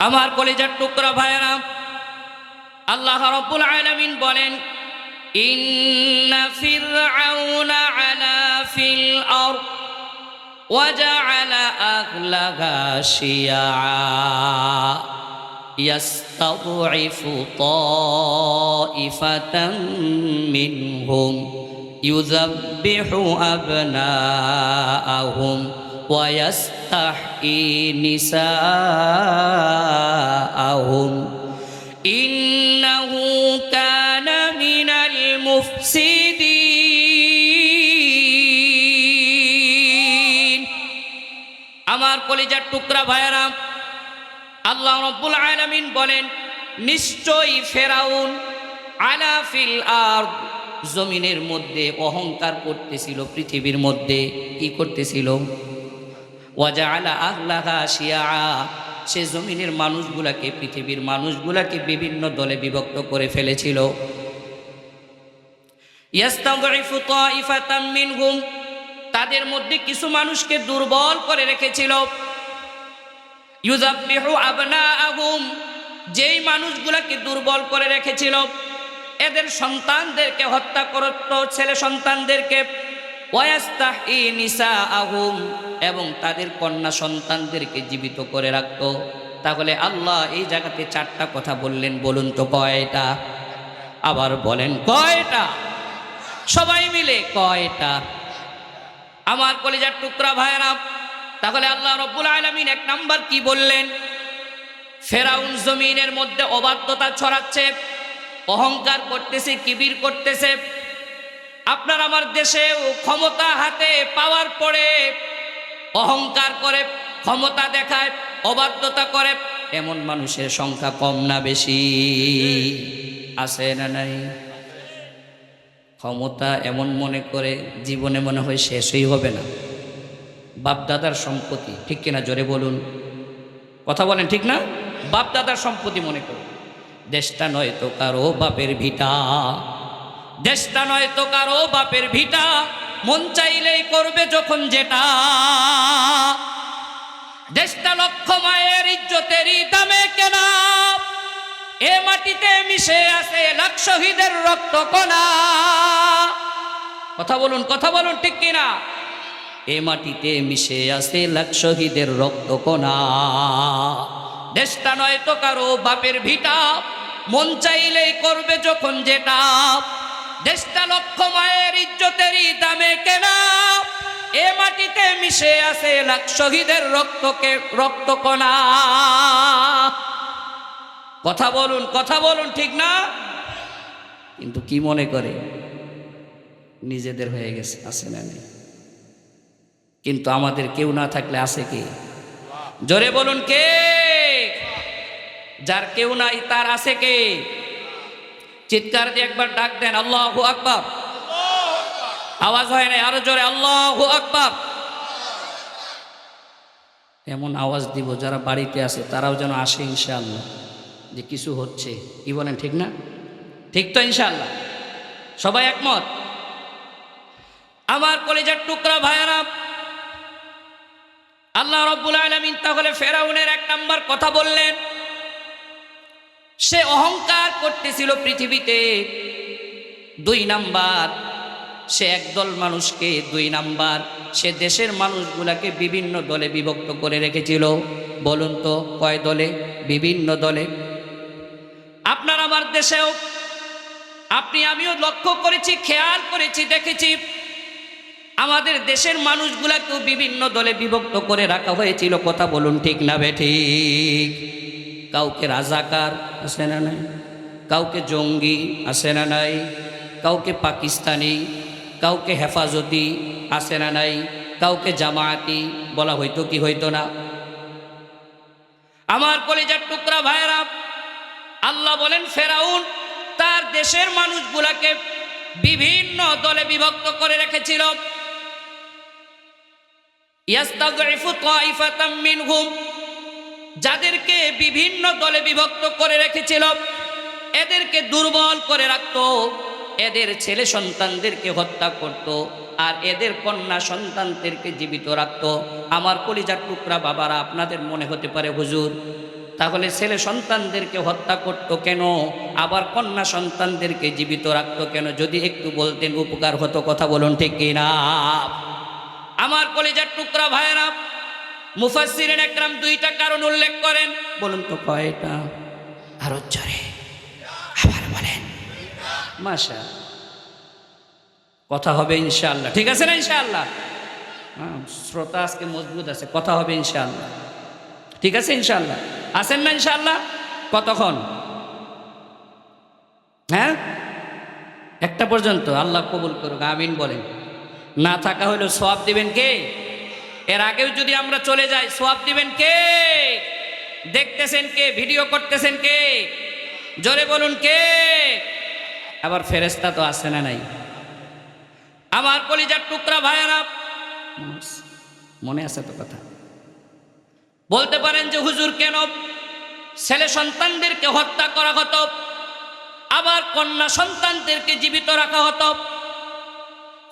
আমার কলেজার টুকরা ভাইয়েরা আল্লাহ রব্বুল আলামিন বলেন ইন্না ফিরআউনা আলা ফিল আরদ وجعل أهلها شيعا يستضعف طائفة منهم يذبح أبناءهم ويستحيي نساءهم إنه كان من المفسدين আমার কলিজার টুকরা ভাইয়েরা আল্লাহ রব্বুল আলামিন বলেন নিশ্চয়ই ফেরাউন আলা ফিল আর জমিনের মধ্যে অহংকার করতেছিল পৃথিবীর মধ্যে কি করতেছিল সে জমিনের মানুষগুলাকে, পৃথিবীর মানুষগুলাকে বিভিন্ন দলে বিভক্ত করে ফেলেছিল। তাদের মধ্যে কিছু মানুষকে দুর্বল করে রেখেছিল। যেই মানুষগুলাকে দুর্বল করে রেখেছিল। এদের সন্তানদেরকে হত্যা করত, ছেলে সন্তানদেরকে। এবং তাদের কন্যা সন্তানদেরকে জীবিত করে রাখত। তাহলে আল্লাহ এই জায়গাতে চারটা কথা বললেন, বলুন তো কয়টা? আবার বলেন, কয়টা? সবাই মিলে কয়টা? আমার কলেজার টুকরা ভাইয়েরা, তাহলে আল্লাহ রব্বুল আলমিন এক নাম্বার কি বললেন? ফেরাউন জমিনের মধ্যে অবাধ্যতা ছড়াচ্ছে, অহংকার করতেছে, কিবির করতেছে আপনার আমার দেশে ক্ষমতা হাতে পাওয়ার পরে অহংকার করে, ক্ষমতা দেখায়, অবাধ্যতা করে, এমন মানুষের সংখ্যা কম না বেশি। আছে না নাই? ক্ষমতা এমন মনে করে জীবনে মনে হয় শেষই হবে না। বাপদাদার সম্পত্তি, ঠিক কিনা জোরে বলুন? কথা বলেন ঠিক না? বাপদাদার সম্পত্তি মনে করুন দেশটা নয় তো কারও বাপের ভিটা। দেশটা নয় তো কারও বাপের ভিটা। মন চাইলেই করবে যখন যেটা। দেশটা লক্ষ মায়ের ইজ্জতেরই দামে কেনা। এ মাটিতে মিশে আছে লাখ শহীদের রক্ত কণা কথা বলুন কথা বলুন, ঠিক কিনা? এ মাটিতে মিশে আছে লাখ শহীদের রক্ত কণা দেশটা নয় তো কারও বাপের ভিটা। মন চাইলেই করবে যখন যেটা। দেশটা লক্ষ মায়ের ইজ্জতেরই দামে কেনা। এ মাটিতে মিশে আছে লাখ শহীদের রক্তকে রক্ত কণা কথা বলুন কথা বলুন, ঠিক না? কিন্তু কি মনে করে? নিজেদের হয়ে গেছে, আছে না কিন্তু আমাদের কেউ না থাকলে আছে কে? জোরে বলুন, কে? যার কেউ নাই, তার আছে কে? চিৎকার দিয়ে একবার ডাক দেন, আল্লাহ আকবার। আওয়াজ হয় না আরও জোরে, আল্লাহ আকবার। এমন আওয়াজ দিব, যারা বাড়িতে আছে, তারাও যেন আসে ইনশাআল্লাহ। যে কিছু হচ্ছে, কি বলেন, ঠিক না? ঠিক তো ইনশাআল্লাহ? সবাই একমত? আমার কলেজের টুকরা ভাইয়ারা, আল্লাহ রব্বুল আলমিন তাহলে ফেরাউনের এক নাম্বার কথা বললেন। সে অহংকার করতেছিল পৃথিবীতে। দুই নাম্বার, সে একদল মানুষকে দুই নাম্বার, সে দেশের মানুষগুলাকে বিভিন্ন দলে বিভক্ত করে রেখেছিল। বলুন তো, কয় দলে? বিভিন্ন দলে। আপনার আমার দেশেও। আপনি, আমিও লক্ষ্য করেছি, খেয়াল করেছি, দেখেছি। আমাদের দেশের মানুষগুলাকেও বিভিন্ন দলে বিভক্ত করে রাখা হয়েছিল। কথা বলুন ঠিক না বে ঠিক? কাউকে রাজাকার আছে না নাই? কাউকে জঙ্গি আছে না নাই? কাউকে পাকিস্তানি, কাউকে হেফাজতি আছে না নাই? কাউকে জামায়াতি বলা হইতো কি হইতো না? আমার কলেজের টুকরা ভাইয়েরা, আল্লাহ বলেন, ফেরাউন তার দেশের মানুষগুলাকে বিভিন্ন দলে বিভক্ত করে রেখেছিল। ইয়াস্তাযইফু তাইফাতাম মিনহুম যাদেরকে বিভিন্ন দলে বিভক্ত করে রেখেছিল, এদেরকে দুর্বল করে রাখত। এদের ছেলে সন্তানদেরকে হত্যা করত আর এদের কন্যা সন্তানদেরকে জীবিত রাখত। আমার কলিজার টুকরা বাবারা, আপনাদের মনে হতে পারে হুজুর, তাহলে ছেলে সন্তানদেরকে হত্যা করতো কেন? আবার কন্যা সন্তানদেরকে জীবিত রাখত কেন? যদি একটু বলতেন, উপকার হতো কথা বলুন ঠিক কিনা? আমার কলেজার টুকরা ভাইয়েরা মুফাসিরেন একরাম দুইটা কারণ উল্লেখ করেন। বলুন তো কয়টা? আরও জোরে আবার বলেন। মাশা। কথা হবে ইনশাআল্লাহ। ঠিক আছে না ইনশাআল্লাহ? হ্যাঁ, শ্রোতা আজকে মজবুত আছে। কথা হবে ইনশাআল্লাহ। ঠিক আছে ইনশাআল্লাহ? আছেন না ইনশাআল্লাহ? কতক্ষণ? হ্যাঁ? একটা পর্যন্ত। আল্লাহ কবুল করুক আমিন বলেন। না থাকা হলো সব দিবেন কে? এর আগেও যদি আমরা চলে যাই, সোয়াব দিবেন কে? দেখতেছেন কে? ভিডিও করতেছেন কে? জোরে বলুন কে? আবার ফেরেস্তা তো আসে না নাই? আমার কলিজার টুকরা ভাইয়েরা মনে আছে তো কথা? বলতে পারেন যে হুজুর কেন ছেলে সন্তানদেরকে হত্যা করা হতো? আবার কন্যা সন্তানদেরকে জীবিত রাখা হতো?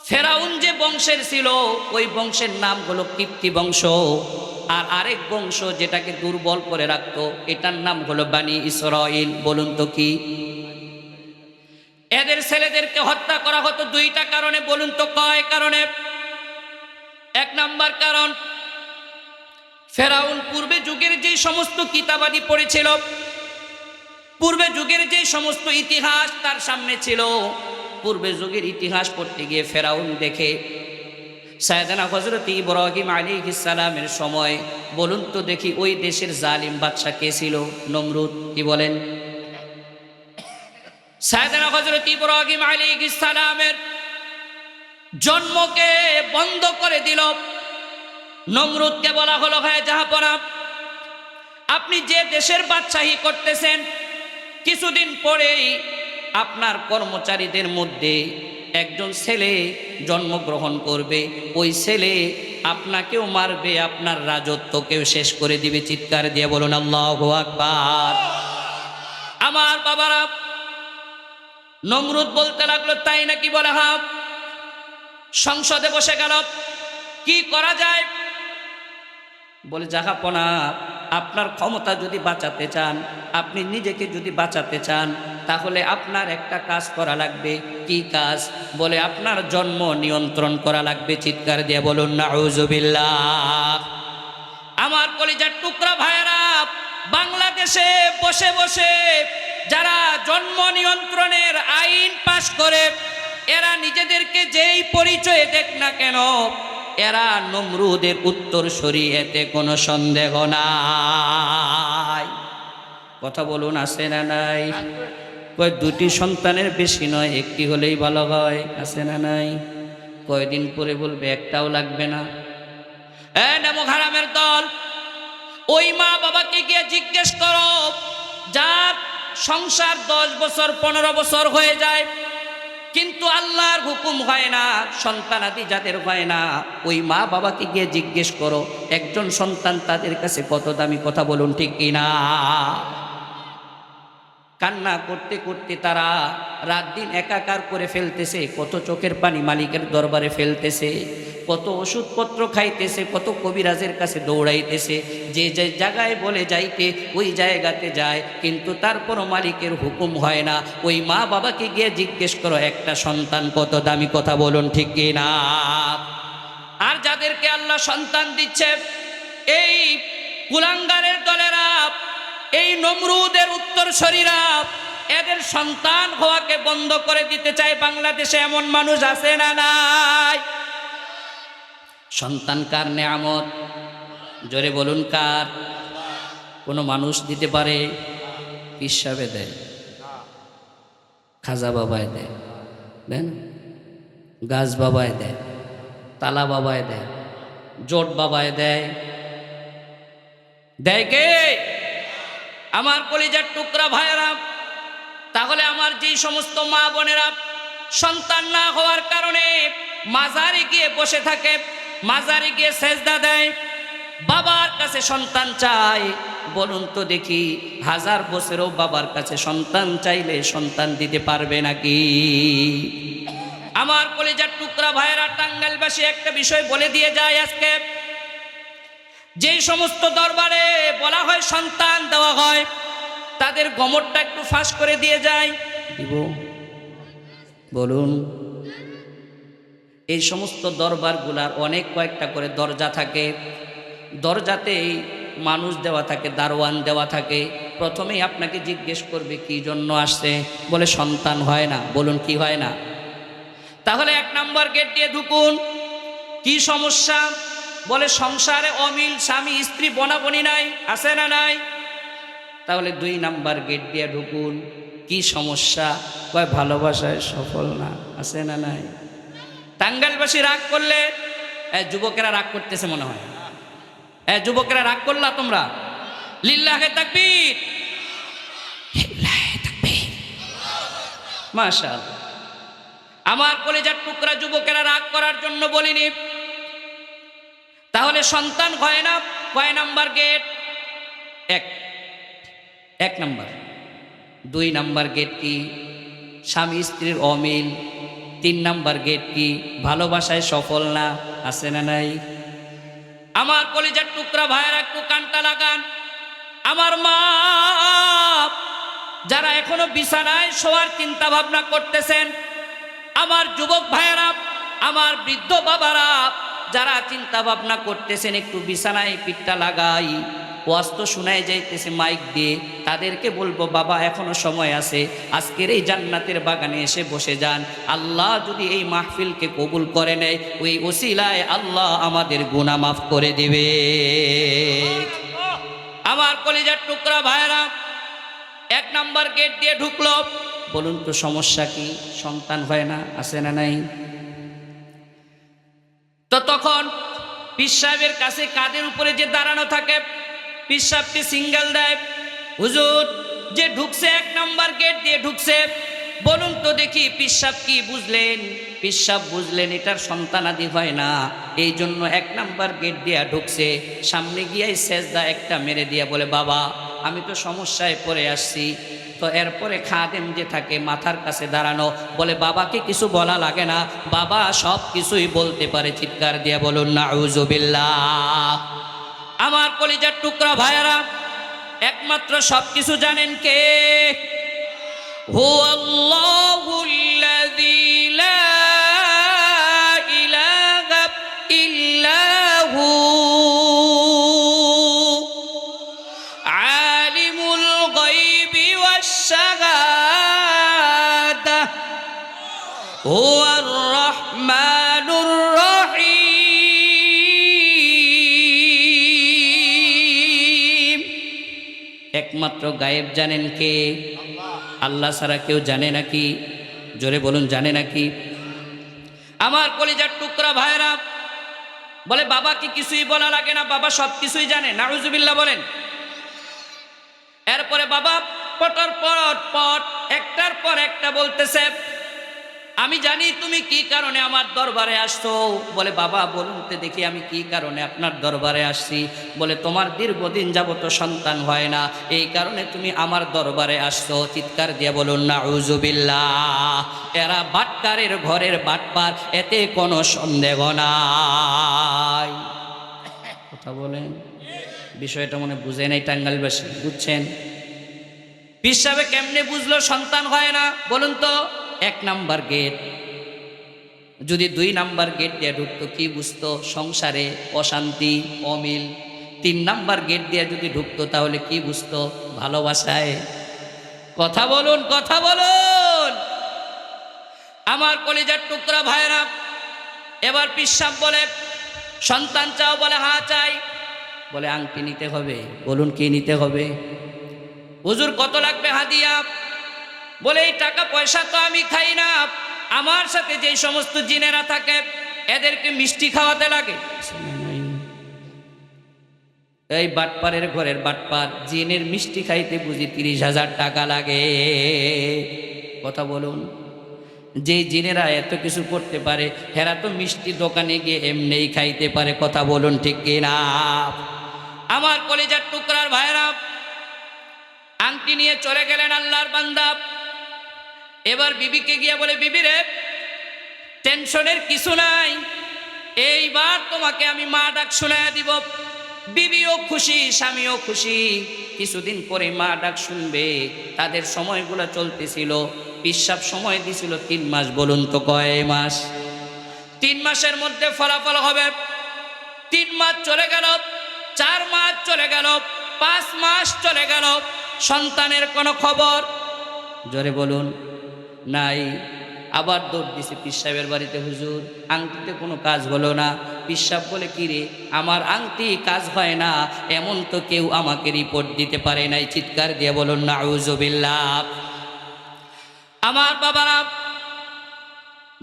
ফেরাউন যে বংশের ছিল, ওই বংশের নাম হলো কীর্তি বংশ। আর আরেক বংশ যেটাকে দুর্বল করে রাখতো, এটার নাম হলো বানি ইসরাইল বলুন তো কি? এদের ছেলেদেরকে হত্যা করা হতো দুইটা কারণে, বলুন তো কয় কারণে? এক নাম্বার কারণ, ফেরাউন পূর্বে যুগের যে সমস্ত কিতাবাদি পড়েছিল, পূর্বে যুগের যে সমস্ত ইতিহাস তার সামনে ছিল। পূর্বে যুগের ইতিহাস পড়তে গিয়ে ফেরাউন দেখে, সায়দানা হজরত ইব্রাহিম আলী ইসালামের সময়, বলুন তো দেখি ওই দেশের জালিম বাদশা কে ছিল? নমরুদ, কি বলেন? সায়দানা হজরত ইব্রাহিম আলী ইসালামের জন্মকে বন্ধ করে দিল। নমরুদকে বলা হলো হ্যাঁ যাহাপনা আপনি যে দেশের বাদশাহী করতেছেন, কিছুদিন পরেই আপনার কর্মচারীদের মধ্যে একজন ছেলে জন্মগ্রহণ করবে, ওই ছেলে আপনাকেও মারবে, আপনার রাজত্বকেও শেষ করে দিবে, চিৎকার দিয়ে বলুন, আল্লাহ আকবার। আমার বাবারা, নমরুদ বলতে লাগল, তাই নাকি বলে হাফ সংসদে বসে গেল, কি করা যায়? বলে, জাহাপনা, আপনার ক্ষমতা যদি বাঁচাতে চান, আপনি নিজেকে যদি বাঁচাতে চান তাহলে আপনার একটা কাজ করা লাগবে। কি কাজ? বলে আপনার জন্ম নিয়ন্ত্রণ করা লাগবে। চিৎকার দিয়ে বলুন না আমার কলিজার টুকরা ভাইরা বাংলাদেশে বসে বসে যারা জন্ম নিয়ন্ত্রণের আইন পাশ করে, এরা নিজেদেরকে যেই পরিচয়ে দেখ না কেন, এরা নমরুদের উত্তর সরিয়েতে কোনো সন্দেহ নাই। কথা বলুন, আছে না নাই? কয়, দুটি সন্তানের বেশি নয়, একটি হলেই ভালো হয়, আছে না নাই? কয়দিন পরে বলবে, একটাও লাগবে না। হারামের দল, ওই মা বাবাকে গিয়ে জিজ্ঞেস করো, যার সংসার দশ বছর, পনেরো বছর হয়ে যায়, কিন্তু আল্লাহর হুকুম হয় না সন্তানাদি যাদের হয় না, ওই মা বাবাকে গিয়ে জিজ্ঞেস করো, একজন সন্তান তাদের কাছে কত দামি কথা বলুন, ঠিক কিনা? কান্না করতে করতে তারা রাত দিন একাকার করে ফেলতেছে, কত চোখের পানি মালিকের দরবারে ফেলতেছে, কত ওষুধপত্র খাইতেছে, কত কবিরাজের কাছে দৌড়াইতেছে, যে যে জায়গায় বলে যাইতে ওই জায়গাতে যায়, কিন্তু তারপরও মালিকের হুকুম হয় না। ওই মা বাবাকে গিয়ে জিজ্ঞেস করো, একটা সন্তান কত দামি কথা বলুন, ঠিক না? আর যাদেরকে আল্লাহ সন্তান দিচ্ছে, এই কুলাঙ্গারের দলেরা এই নমরুদের উত্তর শরীরা এদের সন্তান হওয়াকে বন্ধ করে দিতে চায় বাংলাদেশে এমন মানুষ আছে না নাই? সন্তান কার নেয়ামত? জোরে বলুন কার? কোনো মানুষ দিতে পারে, পিসাবে দেয়, খাজা বাবায় দেয়, দেন গাছ বাবায় দেয়, তালা বাবায় দেয়, জোট বাবায় দেয়। দেয় কে? আমার কলিজার টুকরা ভাইয়েরা, তাহলে আমার যেই সমস্ত মা বোনেরা সন্তান না হওয়ার কারণে মাজারে গিয়ে বসে থাকে, মাজারে গিয়ে সেজদা দেয়, বাবার কাছে সন্তান চায়। বলুন তো দেখি, হাজার বছরেও বাবার কাছে সন্তান চাইলে সন্তান দিতে পারবে নাকি? আমার কলেজার টুকরা ভাইয়েরা, টাঙ্গাইলবাসী একটা বিষয় বলে দিয়ে যায় আজকে। যেই সমস্ত দরবারে বলা হয় সন্তান দেওয়া হয়, তাদের গমরটা একটু ফাঁস করে দিয়ে যায়। দিব। বলুন, এই সমস্ত দরবারগুলার অনেক কয়েকটা করে দরজা থাকে। দরজাতেই মানুষ দেওয়া থাকে, দারোয়ান দেওয়া থাকে। প্রথমেই আপনাকে জিজ্ঞেস করবে, কি জন্য আসছে? বলে, সন্তান হয় না। বলুন, কি হয় না? তাহলে এক নম্বর গেট দিয়ে ঢুকুন। কি সমস্যা? বলে, সংসারে অমিল স্বামী, স্ত্রী, বনাবনি নাই, আছে না নাই? তাহলে দুই নাম্বার গেট দিয়ে ঢুকুন। কি সমস্যা? কয়, ভালোবাসায় সফল না, আছে না নাই? টাঙ্গাইলবাসী রাগ করলে যুবকেরা রাগ করতেছে মনে হয়। হ্যাঁ যুবকেরা রাগ করলা তোমরা? লিল্লাহে তাকবীর। মাশাআল্লাহ। আমার কলেজার টুকরা যুবকেরা রাগ করার জন্য বলিনি। তাহলে সন্তান হয় না? কয় নাম্বার গেট এক। এক নাম্বার। দুই নাম্বার গেট কি? স্বামী স্ত্রীর অমিল। তিন নাম্বার গেট কি? ভালোবাসায় সফল না? আছে না নাই? আমার কলেজার টুকরা ভাইয়েরা একটু কানটা লাগান। আমার মা যারা এখনও বিছানায় শোয়ার চিন্তা ভাবনা করতেছেন, আমার যুবক ভাইয়েরা, আমার বৃদ্ধ বাবারা যারা চিন্তা ভাবনা করতেছেন, একটু বিছানায় পিঠটা লাগাই, ওয়াজ তো শোনায় যাইতেছে মাইক দিয়ে, তাদেরকে বলব, বাবা, এখনও সময় আছে, আজকের এই জান্নাতের বাগানে এসে বসে যান। আল্লাহ যদি এই মাহফিলকে কবুল করে নেয়, ওই ওসিলায় আল্লাহ আমাদের গুণা মাফ করে দেবে। আমার কলেজার টুকরা ভাইরা এক নাম্বার গেট দিয়ে ঢুকলো। বলুন তো, সমস্যা কি? সন্তান হয় না, আছে না নাই? তো তখন পীর সাহেবের কাছে কাদের উপরে যে দাঁড়ানো থাকে, পীর সাহেবকে সিঙ্গেল দেয়। হুজুর, যে ঢুকছে এক নম্বর গেট দিয়ে ঢুকছে, বলুন তো দেখি পীর সাহেব কি বুঝলেন? পীর সাহেব বুঝলেন এটার সন্তানাদি হয় না, এই জন্য এক নাম্বার গেট দিয়া ঢুকছে, সামনে গিয়াই সেজদা একটা মেরে দিয়া বলে, বাবা, আমি তো সমস্যায় পড়ে আসছি। তো এরপরে খাদেম যে থাকে মাথার কাছে দাঁড়ানো, বলে, বাবাকে কিছু বলা লাগে না। বাবা সব কিছুই বলতে পারে। চিৎকার দিয়ে বলুন না আমার কলিজার টুকরা ভাইয়ারা, একমাত্র সব কিছু জানেন কে? হু আল্লাহুল্লাযী লা الرحمن الرحيم একমাত্র গায়েব জানেন কে আল্লাহ ছাড়া কেউ জানে নাকি জোরে বলুন জানে নাকি আমার কলিজার টুকরা ভাইরা বলে বাবা কি কিছুই বলা লাগে না বাবা সব কিছুই জানে নাউজুবিল্লাহ বলেন এরপরে বাবা পটর পর পট একটার পর একটা বলতেছে আমি জানি তুমি কি কারণে আমার দরবারে আসছো। বলে, বাবা, বলুন তো দেখি আমি কি কারণে আপনার দরবারে আসছি? বলে, তোমার দীর্ঘদিন যাবত সন্তান হয় না। এই কারণে তুমি আমার দরবারে আসছো। চিৎকার দিয়ে বলুন না উজুবিল্লাহ এরা বাটকারের ঘরের বাটপার, এতে কোনো সন্দেহ নাই। কথা বলেন। বিষয়টা মনে বুঝে নাই টাঙ্গালবাসী বুঝছেন? পিসাবে কেমনে বুঝলো সন্তান হয় না? বলুন তো। এক নাম্বার গেট। যদি দুই নাম্বার গেট দিয়ে ঢুকতো, কি বুঝতো? সংসারে অশান্তি, অমিল। তিন নাম্বার গেট দিয়ে যদি ঢুকতো, তাহলে কি বুঝতো? ভালোবাসায়। কথা বলুন কথা বলুন। আমার কলিজার টুকরা ভাইরা এবার পিসাব বলে, সন্তান চাও বলে, হা চাই। বলে, আংটি নিতে হবে। বলুন, কি নিতে হবে? হুজুর, কত লাগবে হাদিয়া? বলে, এই টাকা পয়সা তো আমি খাই না। আমার সাথে যেই সমস্ত জিনেরা থাকে, এদেরকে মিষ্টি খাওয়াতে লাগে। এই বাটপারের ঘরের বাটপার, জিনের মিষ্টি খাইতে বুঝি তিরিশ হাজার টাকা লাগে। কথা বলুন, যে জিনেরা এত কিছু করতে পারে, হেরা তো মিষ্টি দোকানে গিয়ে এমনিই খাইতে পারে। কথা বলুন ঠিক কিনা আমার কলেজার টুকরার ভাইরা আংটি নিয়ে চলে গেলেন আল্লাহর বান্দা। এবার বিবিকে গিয়ে বলে, বিবি রে, টেনশনের কিছু নাই। এইবার তোমাকে আমি মা ডাক শোনায় দিব। বিবিও খুশি, স্বামীও খুশি। কিছুদিন পরে মা ডাক শুনবে। তাদের সময়গুলো চলতেছিল। পিসাব সময় দিছিল তিন মাস, বলুন তো কয় মাস? তিন মাসের মধ্যে ফলাফল হবে। তিন মাস চলে গেল, চার মাস চলে গেল, পাঁচ মাস চলে গেল। সন্তানের কোনো খবর? জোরে বলুন। নাই। আবার দৌড় দিছে পিসাবের বাড়িতে, হুজুর, আংটিতে কোনো কাজ হলো না। পিসাব বলে, কি রে, আমার আংটি কাজ হয় না, এমন তো কেউ আমাকে রিপোর্ট দিতে পারে নাই। চিৎকার দিয়ে বলুন না আমার বাবারা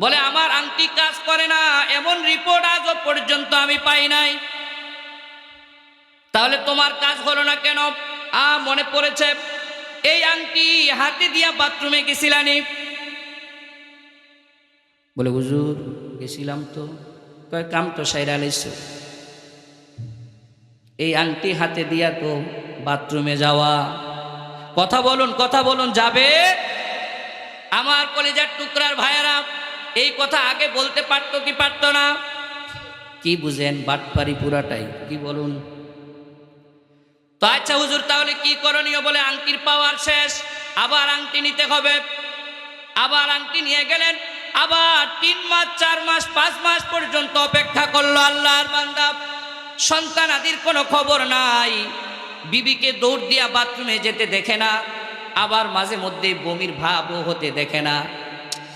বলে, আমার আংটি কাজ করে না, এমন রিপোর্ট আজও পর্যন্ত আমি পাই নাই। তাহলে তোমার কাজ হলো না কেন? আ, মনে পড়েছে, এই আংটি হাতে দিয়া বাথরুমে গেছিলানি। বলে, হুজুর, গেছিলাম তো। কয়, কাম তো সাইরা লাইছো এই আংটি হাতে দিয়া তো বাথরুমে যাওয়া। কথা বলুন কথা বলুন, যাবে? আমার কলেজার টুকরার ভাইয়েরা, এই কথা আগে বলতে পারতো কি পারতো না? কি বুঝেন, বাটপারি পুরাটাই, কি বলুন? তো আচ্ছা হুজুর, তাহলে কি করণীয় বলে আংটির পাওয়ার শেষ? আবার আংটি নিতে হবে। আবার আংটি নিয়ে গেলেন? আবার তিন মাস, চার মাস, পাঁচ মাস পর্যন্ত অপেক্ষা করল আল্লাহর বান্দা। সন্তান আদির কোনো খবর নাই। বিবিকে দৌড় দিয়া বাথরুমে যেতে দেখে না। আবার মাঝে মধ্যে বমির ভাবও হতে দেখে না।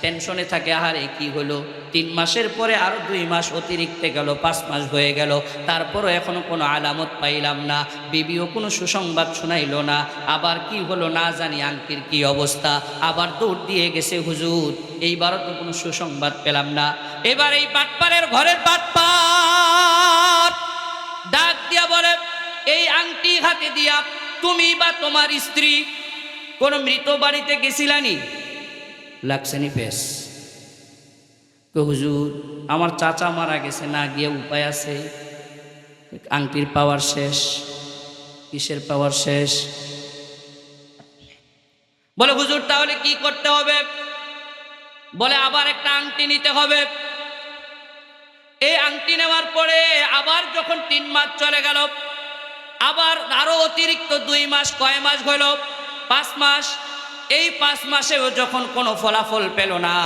টেনশনে থাকে, আহারে কি হলো? তিন মাসের পরে আরও দুই মাস অতিরিক্ত গেল, পাঁচ মাস হয়ে গেল। তারপরও এখনও কোনো আলামত পাইলাম না। বিবিও কোনো সুসংবাদ শোনাইল না। আবার কি হলো না জানি আংটির কি অবস্থা। আবার দৌড় দিয়ে গেছে হুজুর। এইবারও তো কোনো সুসংবাদ পেলাম না। এবার এই বাটপারের ঘরের বাটপার ডাক দিয়া বলে, এই আংটি হাতে দিয়া তুমি বা তোমার স্ত্রী কোন মৃত বাড়িতে গেছিলানি লাগছেনি তো হুজুর, আমার চাচা মারা গেছে, না গিয়ে উপায় আছে? আংটির পাওয়ার শেষ, কিসের পাওয়ার শেষ? বলে, হুজুর, তাহলে কি করতে হবে? বলে, আবার একটা আংটি নিতে হবে। এই আংটি নেওয়ার পরে আবার যখন তিন মাস চলে গেল, আবার আরও অতিরিক্ত দুই মাস, কয় মাস হইল? পাঁচ মাস। এই পাঁচ মাসেও যখন কোনো ফলাফল পেল না,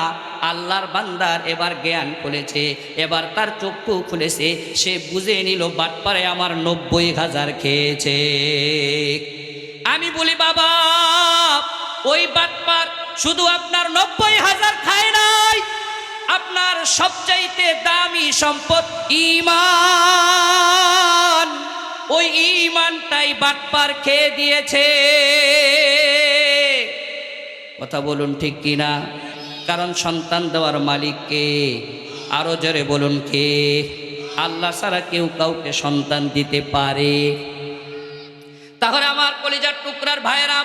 আল্লাহর বান্দার এবার জ্ঞান খুলেছে, এবার তার চক্ষু খুলেছে, সে বুঝে নিল, বাটপারে আমার নব্বই হাজার খেয়েছে। আমি বলি, বাবা, ওই বাটপার শুধু আপনার নব্বই হাজার খায় নাই, আপনার সবচাইতে দামি সম্পদ ইমান ওই ইমানটাই বাটপার খেয়ে দিয়েছে। কথা বলুন ঠিক কিনা? কারণ সন্তান দেওয়ার মালিক কে? আরও জোরে বলুন কে? আল্লাহ ছাড়া কেউ কাউকে সন্তান দিতে পারে। তাহলে আমার কলিজার টুকরার ভাইয়েরা,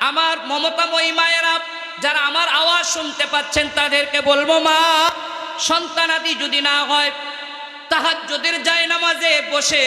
আমার মমতাময়ী মায়েরা, যারা আমার আওয়াজ শুনতে পাচ্ছেন, তাদেরকে বলব মা, সন্তানাদি যদি না হয়, তাহাজ্জুদের যায় নামাজে বসে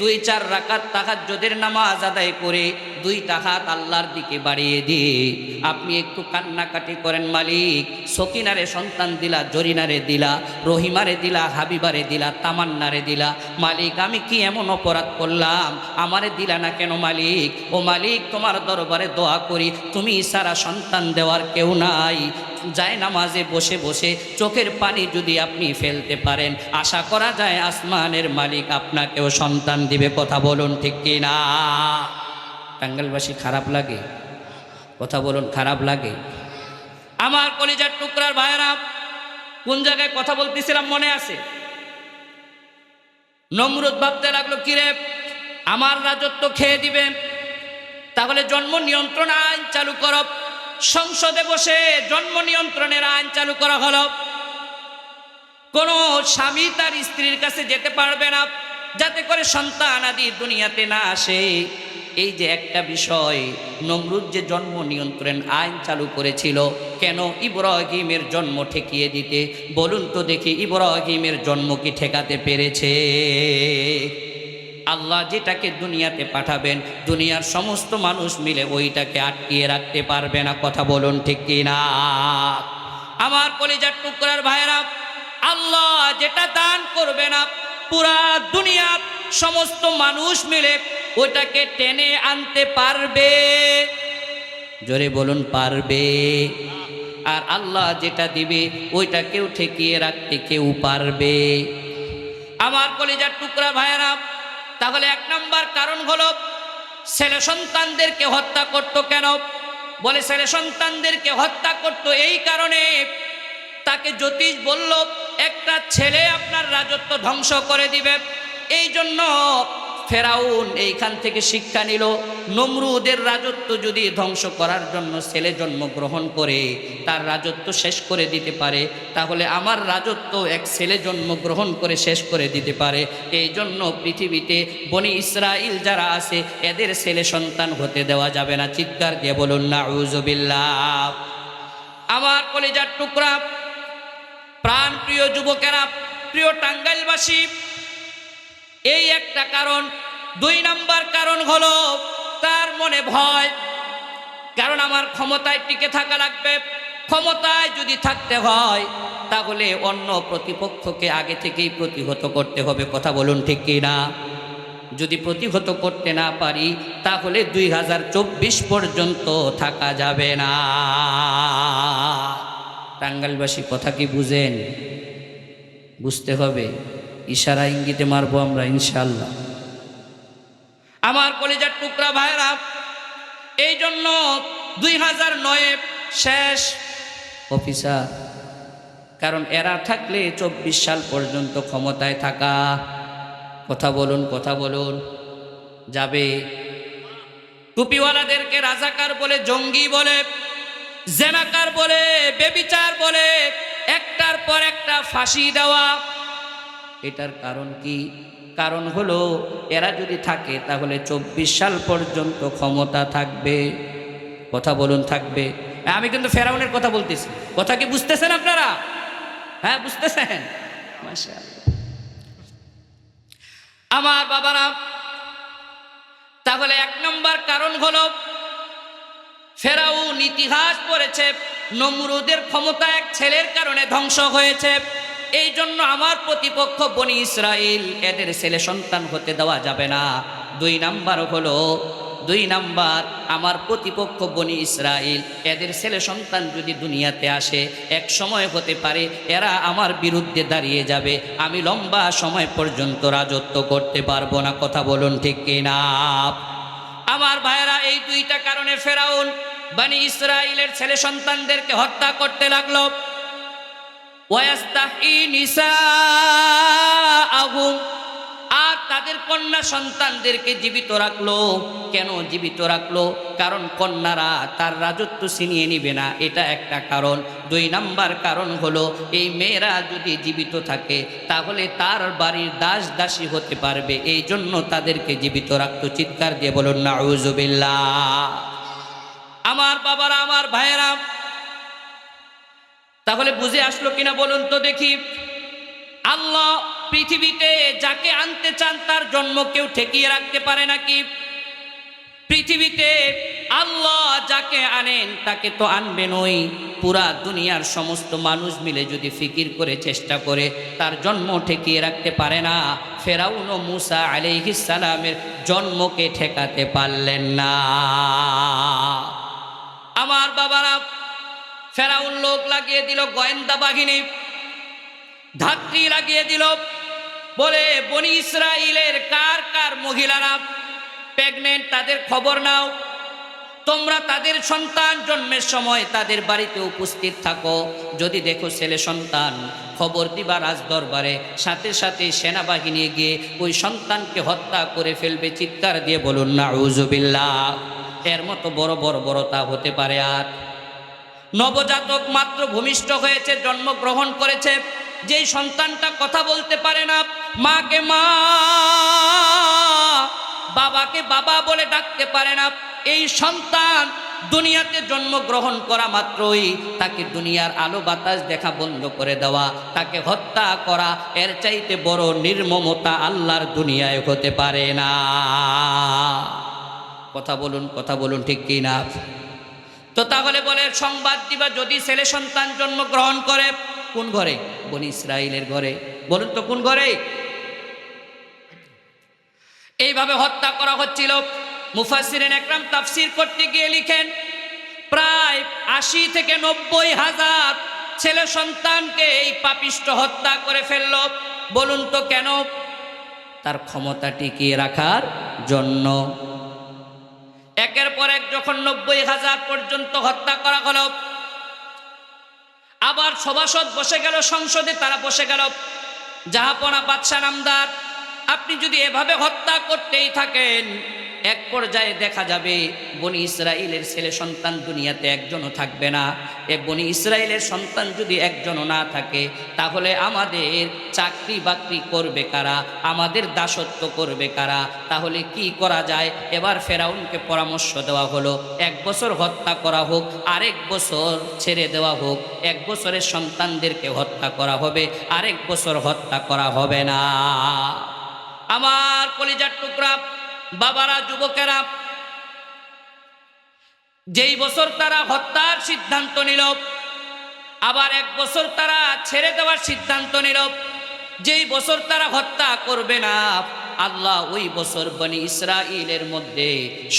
দুই চার রাকাত তাহাজ্জুদের নামাজ আদায় করে দুই তাহাত আল্লাহর দিকে বাড়িয়ে দিয়ে আপনি একটু কান্নাকাটি করেন মালিক, সকিনারে সন্তান দিলা, জরিনারে দিলা, রহিমারে দিলা, হাবিবারে দিলা, তামান্নারে দিলা। মালিক, আমি কি এমন অপরাধ করলাম? আমারে দিলা না কেন মালিক? ও মালিক, তোমার দরবারে দোয়া করি, তুমি সারা সন্তান দেওয়ার কেউ নাই। যায় নামাজে বসে বসে চোখের পানি যদি আপনি ফেলতে পারেন, আশা করা যায় আসমানের মালিক আপনাকেও সন্তান দিবে কথা বলুন ঠিক কি না? টাঙ্গালবাসী খারাপ লাগে। কথা বলুন খারাপ লাগে। আমার কলিজার টুকরার ভাইয়েরা, কোন জায়গায় কথা বলতেছিলাম মনে আছে? নমরুদ ভাবতে লাগল, কিরে, আমার রাজত্ব খেয়ে দিবে তাহলে জন্ম নিয়ন্ত্রণ আইন চালু কর। সংসদে বসে জন্ম নিয়ন্ত্রণের আইন চালু করা হলো। কোনো স্বামী তার স্ত্রীর কাছে যেতে পারবে না। যাতে করে সন্তান আদি দুনিয়াতে না আসে। এই যে একটা বিষয়, নমরুদ যে জন্ম নিয়ন্ত্রণ আইন চালু করেছিল, কেন ইব্রাহিমের জন্ম ঠেকিয়ে দিতে? বলুন তো দেখি ইব্রাহিমের জন্ম কি ঠেকাতে পেরেছে? আল্লাহ যেটাকে দুনিয়াতে পাঠাবেন, দুনিয়ার সমস্ত মানুষ মিলে ওইটাকে আটকিয়ে রাখতে পারবে না। কথা বলুন ঠিক কিনা? আমার কলিজার টুকরার ভাইরা আল্লাহ যেটা দান করবে না পুরা দুনিয়া সমস্ত মানুষ মিলে ওটাকে টেনে আনতে পারবে। জোরে বলুন, পারবে। আর আল্লাহ যেটা দিবে ওইটা কেউ ঠেকিয়ে রাখতে কেউ পারবে। আমার কলেজার টুকরা ভাইয়েরা, তাহলে এক নম্বর কারণ হলো, ছেলে সন্তানদেরকে হত্যা করতো কেন? বলে ছেলে সন্তানদেরকে হত্যা করতো এই কারণে তাকে জ্যোতিষ বলল, একটা ছেলে আপনার রাজত্ব ধ্বংস করে দিবে। এই জন্য ফেরাউন এইখান থেকে শিক্ষা নিল, নমরুদের রাজত্ব যদি ধ্বংস করার জন্য ছেলে জন্মগ্রহণ করে, তার রাজত্ব শেষ করে দিতে পারে, তাহলে আমার রাজত্ব এক ছেলে জন্মগ্রহণ করে শেষ করে দিতে পারে। এই জন্য পৃথিবীতে বনি ইসরাইল যারা আছে, এদের ছেলে সন্তান হতে দেওয়া যাবে না। চিৎকার দিয়ে বলুন না আমার কলেজার টুকরা প্রাণ প্রিয় যুবকেরা, প্রিয় টাঙ্গাইলবাসী, এই একটা কারণ, দুই নাম্বার কারণ হলো তার মনে ভয়। কারণ আমার ক্ষমতায় টিকে থাকা লাগবে। ক্ষমতায় যদি থাকতে হয়, তাহলে অন্য প্রতিপক্ষকে আগে থেকেই প্রতিহত করতে হবে। কথা বলুন ঠিক কি না? যদি প্রতিহত করতে না পারি, তাহলে দুই হাজার চব্বিশ পর্যন্ত থাকা যাবে না। টাঙ্গাইলবাসী কথা কি বুঝেন? বুঝতে হবে। ইশারা ইঙ্গিতে মারবো আমরা ইনশাল্লাহ আমার কলেজার টুকরা ভাইরা এই জন্য দুই হাজার নয়ে শেষ অফিসার, কারণ এরা থাকলে চব্বিশ সাল পর্যন্ত ক্ষমতায় থাকা। কথা বলুন কথা বলুন, যাবে। টুপিওয়ালাদেরকে রাজাকার বলে জঙ্গি বলে জেনাকার বলে, বেবিচার বলে, একটার পর একটা ফাঁসি দেওয়া। এটার কারণ কি? কারণ হলো, এরা যদি থাকে, তাহলে চব্বিশ সাল পর্যন্ত ক্ষমতা থাকবে। কথা বলুন, থাকবে। আমি কিন্তু ফেরাউনের কথা বলতেছি। কথা কি বুঝতেছেন আপনারা? হ্যাঁ বুঝতেছেন। আমার বাবারা, তাহলে এক নম্বর কারণ হলো ইতিহাস পড়েছে, নমরুদের ক্ষমতা এক ছেলের কারণে ধ্বংস হয়েছে। এই জন্য আমার প্রতিপক্ষ বনি ইসরায়েল এদের ছেলে সন্তান হতে দেওয়া যাবে না। দুই নাম্বার হলো, দুই নাম্বার, আমার প্রতিপক্ষ বনি ইসরায়েল এদের ছেলে সন্তান যদি দুনিয়াতে আসে, এক সময় হতে পারে এরা আমার বিরুদ্ধে দাঁড়িয়ে যাবে। আমি লম্বা সময় পর্যন্ত রাজত্ব করতে পারব না, কথা বলুন ঠিক কিনা? আমার ভাইয়েরা, এই দুইটা কারণে ফেরাউন বানি ইসরায়েলের ছেলে সন্তানদেরকে হত্যা করতে লাগল। আর তাদের কন্যা সন্তানদেরকে জীবিত রাখল। কেন জীবিত রাখল? কারণ কন্যারা তার রাজত্ব ছিনিয়ে নিবে না। এটা একটা কারণ। দুই নাম্বার কারণ হলো, এই মেয়েরা যদি জীবিত থাকে, তাহলে তার বাড়ির দাস দাসী হতে পারবে। এই জন্য তাদেরকে জীবিত রাখতো। চিৎকার দিয়ে বলুন না আমার বাবারা, আমার ভাইয়েরা। তাহলে বুঝে আসলো কিনা বলুন তো দেখি। আল্লাহ পৃথিবীতে যাকে আনতে চান তার জন্ম কেউ ঠেকিয়ে রাখতে পারে নাকি? পৃথিবীতে আল্লাহ যাকে আনেন তাকে তো আনবেনই পুরা দুনিয়ার সমস্ত মানুষ মিলে যদি ফিকির করে, চেষ্টা করে, তার জন্ম ঠেকিয়ে রাখতে পারে না। ফেরাউন ও মুসা আলাইহিস সালামের জন্মকে ঠেকাতে পারলেন না। আমার বাবারা ফেরাউন লোক লাগিয়ে দিল গোয়েন্দা বাহিনী ধাত্রী লাগিয়ে দিল। বলে, বনি ইসরায়েলের কার কার মহিলারা প্রেগনেন্ট তাদের খবর নাও। তোমরা তাদের সন্তান জন্মের সময় তাদের বাড়িতে উপস্থিত থাকো। যদি দেখো ছেলে সন্তান, খবর দিবা রাজ দরবারে সাথে সাথে সেনাবাহিনী গিয়ে ওই সন্তানকে হত্যা করে ফেলবে। চিৎকার দিয়ে বলুন না উজুবিল্লাহ এর মতো বড় বড় বড়তা হতে পারে আর। নবজাতক মাত্র ভূমিষ্ঠ হয়েছে, জন্মগ্রহণ করেছে। যেই সন্তানটা কথা বলতে পারে না, মাকে মা, বাবাকে বাবা বলে ডাকতে পারে না, এই সন্তান দুনিয়াতে জন্মগ্রহণ করা মাত্রই তাকে দুনিয়ার আলো বাতাস দেখা বন্ধ করে দেওয়া, তাকে হত্যা করা, এর চাইতে বড় নির্মমতা আল্লাহর দুনিয়ায় হতে পারে না। কথা বলুন কথা বলুন ঠিক কি না তো তাহলে বলে সংবাদ দিবা যদি ছেলে সন্তান জন্মগ্রহণ করে, কোন ঘরে? বনি ইসরায়েলের ঘরে। বলুন তো কোন ঘরে? এইভাবে হত্যা করা হচ্ছিল। মুফাসিরেন একরাম তাফসির করতে গিয়ে লিখেন, প্রায় আশি থেকে নব্বই হাজার ছেলে সন্তানকে এই পাপিষ্ট হত্যা করে ফেলল। বলুন তো কেন? তার ক্ষমতা টিকিয়ে রাখার জন্য। একের পর এক যখন নব্বই হাজার পর্যন্ত হত্যা করা হলো, আবার সভাসদ বসে গেল সংসদে, তারা বসে গেল, জাহাপনা বাদশাহ নামদার আপনি যদি এভাবে হত্যা করতেই থাকেন এক পর্যায়ে দেখা যাবে বনি ইসরায়েলের ছেলে সন্তান দুনিয়াতে একজনও থাকবে না। এ বনি ইসরায়েলের সন্তান যদি একজনও না থাকে, তাহলে আমাদের চাকরি বাকরি করবে কারা? আমাদের দাসত্ব করবে কারা? তাহলে কি করা যায়? এবার ফেরাউনকে পরামর্শ দেওয়া হলো, এক বছর হত্যা করা হোক, আরেক বছর ছেড়ে দেওয়া হোক, এক বছরের সন্তানদেরকে হত্যা করা হবে, আরেক বছর হত্যা করা হবে না। আমার কলিজার টুকরা বাবারা, যুবকেরা, যেই বছর তারা হত্যার সিদ্ধান্ত নিল, আবার এক বছর তারা ছেড়ে দেওয়ার সিদ্ধান্ত নিল, যেই বছর তারা হত্যা করবে না, আল্লাহ ওই বছর বনি ইসরাইলের মধ্যে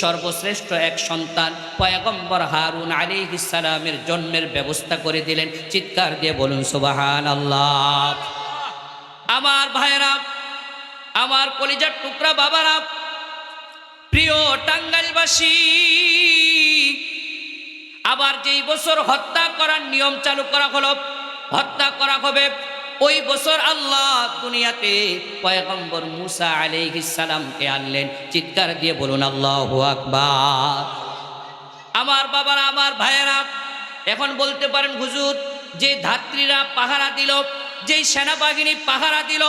সর্বশ্রেষ্ঠ এক সন্তান, পয়গম্বর হারুন আলী ইসালামের জন্মের ব্যবস্থা করে দিলেন। চিৎকার দিয়ে বলুন সুবাহান আল্লাহ আমার ভাইয়েরা, আমার কলিজার টুকরা বাবারা প্রিয় টাঙ্গাইলবাসী, আবার যেই বছর হত্যা করার নিয়ম চালু করা হলো, হত্যা করা হবে, ওই বছর আল্লাহ দুনিয়াতে পয়গম্বর মুসা সালামকে আনলেন। চিৎকার দিয়ে বলুন, আল্লাহ আকবার। আমার বাবারা, আমার ভাইয়েরা, এখন বলতে পারেন হুজুর, যে ধাত্রীরা পাহারা দিল, যেই সেনাবাহিনী পাহারা দিল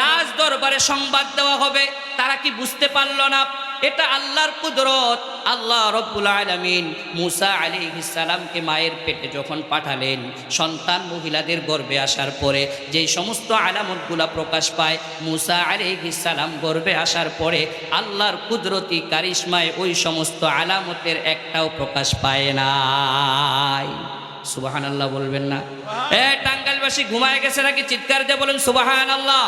রাজ দরবারে সংবাদ দেওয়া হবে, তারা কি বুঝতে পারল না? এটা আল্লাহর কুদরত। আল্লাহ রব্বুল আলমিন মুসা আলী সালামকে মায়ের পেটে যখন পাঠালেন, সন্তান মহিলাদের গর্বে আসার পরে, যেই সমস্ত আলামতগুলা প্রকাশ পায়, মুসা আলী সালাম গর্বে আসার পরে আল্লাহর কুদরতি কারিশমায় ওই সমস্ত আলামতের একটাও প্রকাশ পায় নাই। সুবাহান আল্লাহ বলবেন না। এ টাঙ্গাইলবাসী ঘুমায় গেছে নাকি? চিৎকার দিয়ে বলেন সুবাহান আল্লাহ